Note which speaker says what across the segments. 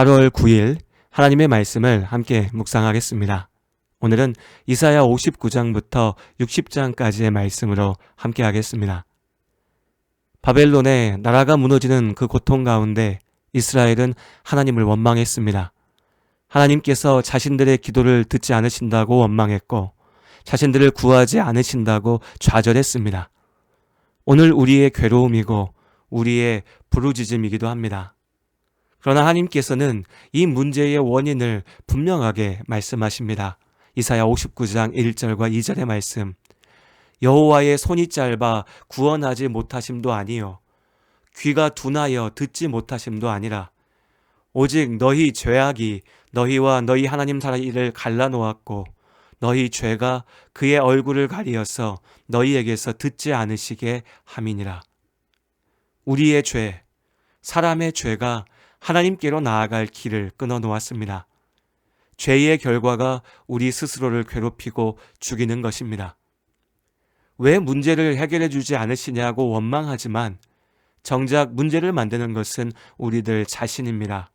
Speaker 1: 8월 9일 하나님의 말씀을 함께 묵상하겠습니다. 오늘은 이사야 59장부터 60장까지의 말씀으로 함께 하겠습니다. 바벨론의 나라가 무너지는 그 고통 가운데 이스라엘은 하나님을 원망했습니다. 하나님께서 자신들의 기도를 듣지 않으신다고 원망했고 자신들을 구하지 않으신다고 좌절했습니다. 오늘 우리의 괴로움이고 우리의 부르짖음이기도 합니다. 그러나 하나님께서는 이 문제의 원인을 분명하게 말씀하십니다. 이사야 59장 1절과 2절의 말씀. 여호와의 손이 짧아 구원하지 못하심도 아니요 귀가 둔하여 듣지 못하심도 아니라 오직 너희 죄악이 너희와 너희 하나님 사이를 갈라놓았고 너희 죄가 그의 얼굴을 가리어서 너희에게서 듣지 않으시게 함이니라. 우리의 죄, 사람의 죄가 하나님께로 나아갈 길을 끊어 놓았습니다. 죄의 결과가 우리 스스로를 괴롭히고 죽이는 것입니다. 왜 문제를 해결해 주지 않으시냐고 원망하지만 정작 문제를 만드는 것은 우리들 자신입니다.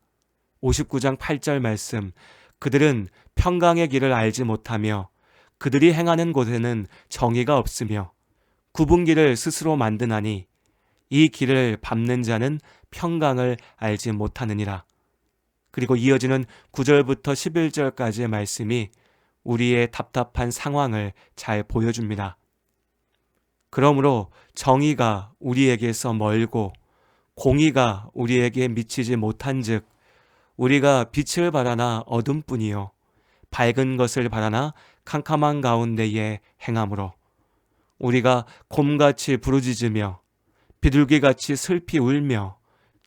Speaker 1: 59장 8절 말씀. 그들은 평강의 길을 알지 못하며 그들이 행하는 곳에는 정의가 없으며 구분길을 스스로 만드나니 이 길을 밟는 자는 평강을 알지 못하느니라. 그리고 이어지는 9절부터 11절까지의 말씀이 우리의 답답한 상황을 잘 보여줍니다. 그러므로 정의가 우리에게서 멀고 공의가 우리에게 미치지 못한 즉, 우리가 빛을 바라나 어둠뿐이요. 밝은 것을 바라나 캄캄한 가운데에 행함으로 우리가 곰같이 부르짖으며 비둘기같이 슬피 울며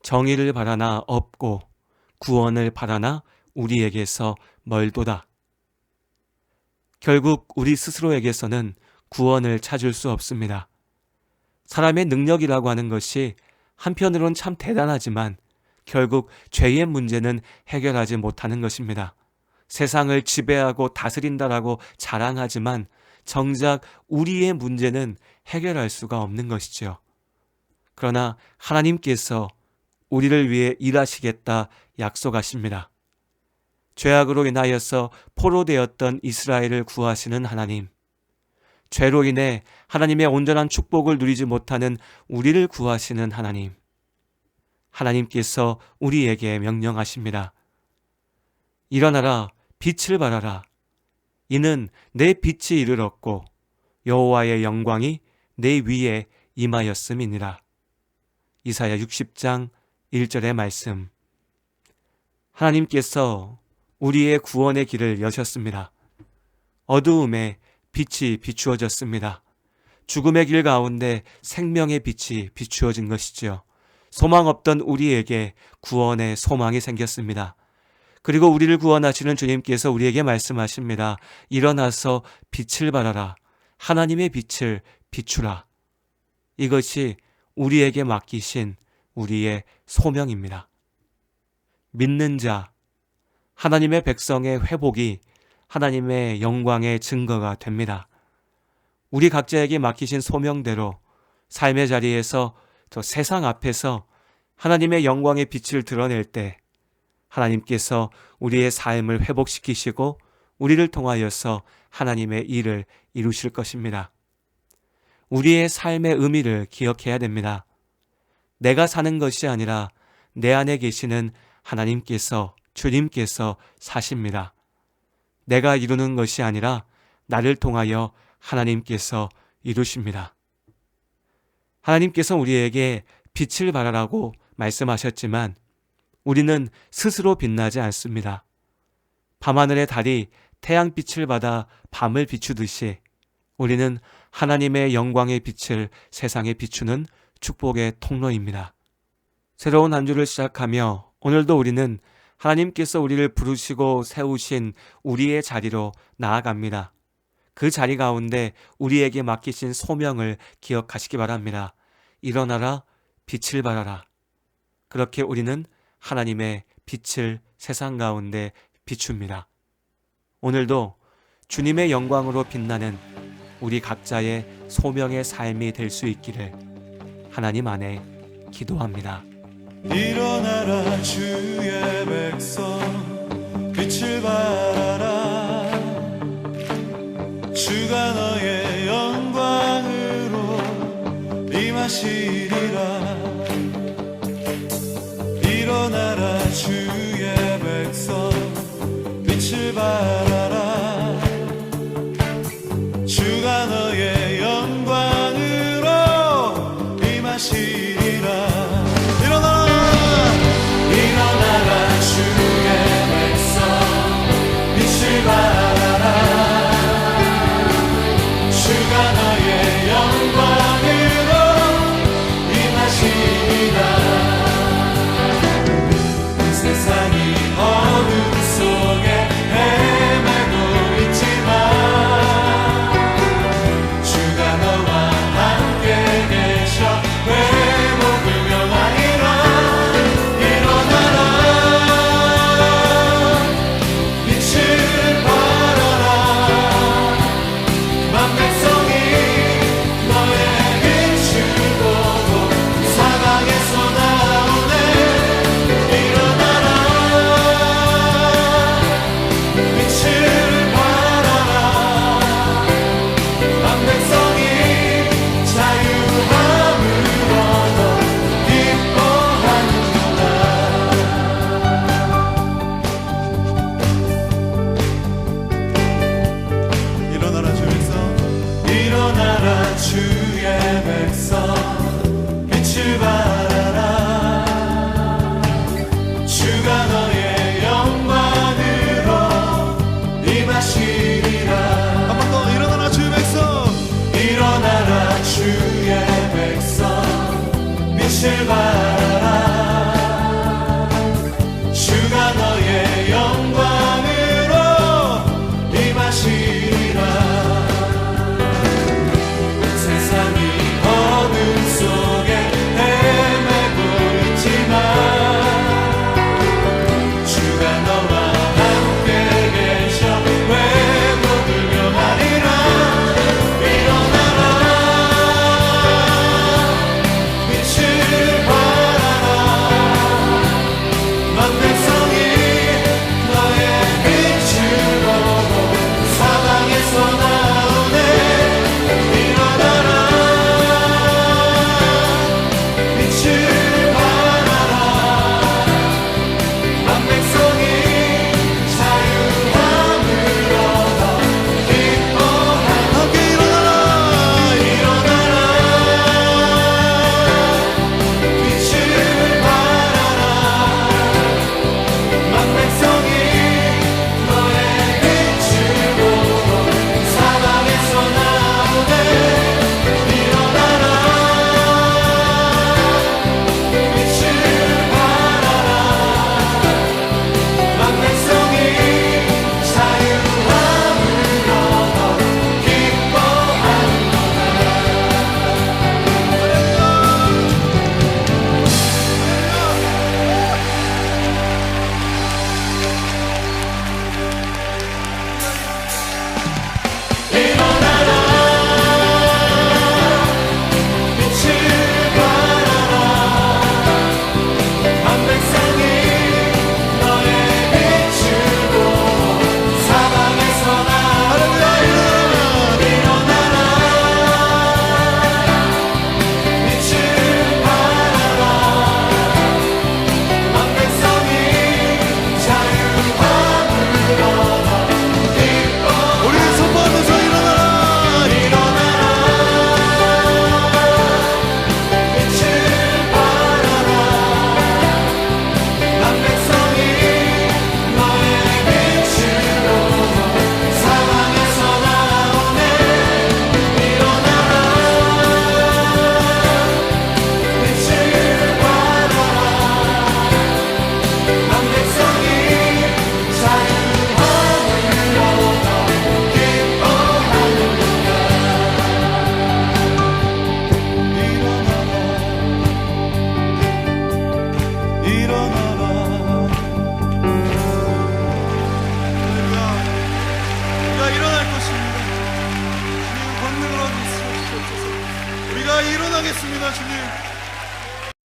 Speaker 1: 정의를 바라나 없고 구원을 바라나 우리에게서 멀도다. 결국 우리 스스로에게서는 구원을 찾을 수 없습니다. 사람의 능력이라고 하는 것이 한편으론 참 대단하지만 결국 죄의 문제는 해결하지 못하는 것입니다. 세상을 지배하고 다스린다라고 자랑하지만 정작 우리의 문제는 해결할 수가 없는 것이지요. 그러나 하나님께서 우리를 위해 일하시겠다 약속하십니다. 죄악으로 인하여서 포로되었던 이스라엘을 구하시는 하나님. 죄로 인해 하나님의 온전한 축복을 누리지 못하는 우리를 구하시는 하나님. 하나님께서 우리에게 명령하십니다. 일어나라, 빛을 발하라. 이는 내 빛이 이르렀고 여호와의 영광이 내 위에 임하였음이니라. 이사야 60장 1절의 말씀. 하나님께서 우리의 구원의 길을 여셨습니다. 어두움에 빛이 비추어졌습니다. 죽음의 길 가운데 생명의 빛이 비추어진 것이지요. 소망 없던 우리에게 구원의 소망이 생겼습니다. 그리고 우리를 구원하시는 주님께서 우리에게 말씀하십니다. 일어나서 빛을 발하라. 하나님의 빛을 비추라. 이것이 우리에게 맡기신 우리의 소명입니다. 믿는 자, 하나님의 백성의 회복이 하나님의 영광의 증거가 됩니다. 우리 각자에게 맡기신 소명대로 삶의 자리에서 저 세상 앞에서 하나님의 영광의 빛을 드러낼 때 하나님께서 우리의 삶을 회복시키시고 우리를 통하여서 하나님의 일을 이루실 것입니다. 우리의 삶의 의미를 기억해야 됩니다. 내가 사는 것이 아니라 내 안에 계시는 하나님께서 주님께서 사십니다. 내가 이루는 것이 아니라 나를 통하여 하나님께서 이루십니다. 하나님께서 우리에게 빛을 발하라고 말씀하셨지만 우리는 스스로 빛나지 않습니다. 밤하늘의 달이 태양빛을 받아 밤을 비추듯이 우리는 하나님의 영광의 빛을 세상에 비추는 축복의 통로입니다. 새로운 한 주를 시작하며 오늘도 우리는 하나님께서 우리를 부르시고 세우신 우리의 자리로 나아갑니다. 그 자리 가운데 우리에게 맡기신 소명을 기억하시기 바랍니다. 일어나라, 빛을 발하라. 그렇게 우리는 하나님의 빛을 세상 가운데 비춥니다. 오늘도 주님의 영광으로 빛나는 우리 각자의 소명의 삶이 될 수 있기를 하나님 안에 기도합니다.
Speaker 2: 일어나라 주의 백성. 빛을 발하라. 주가 너의 영광으로 임하시리라. 일어나라 주의 백성. 빛을 발하라.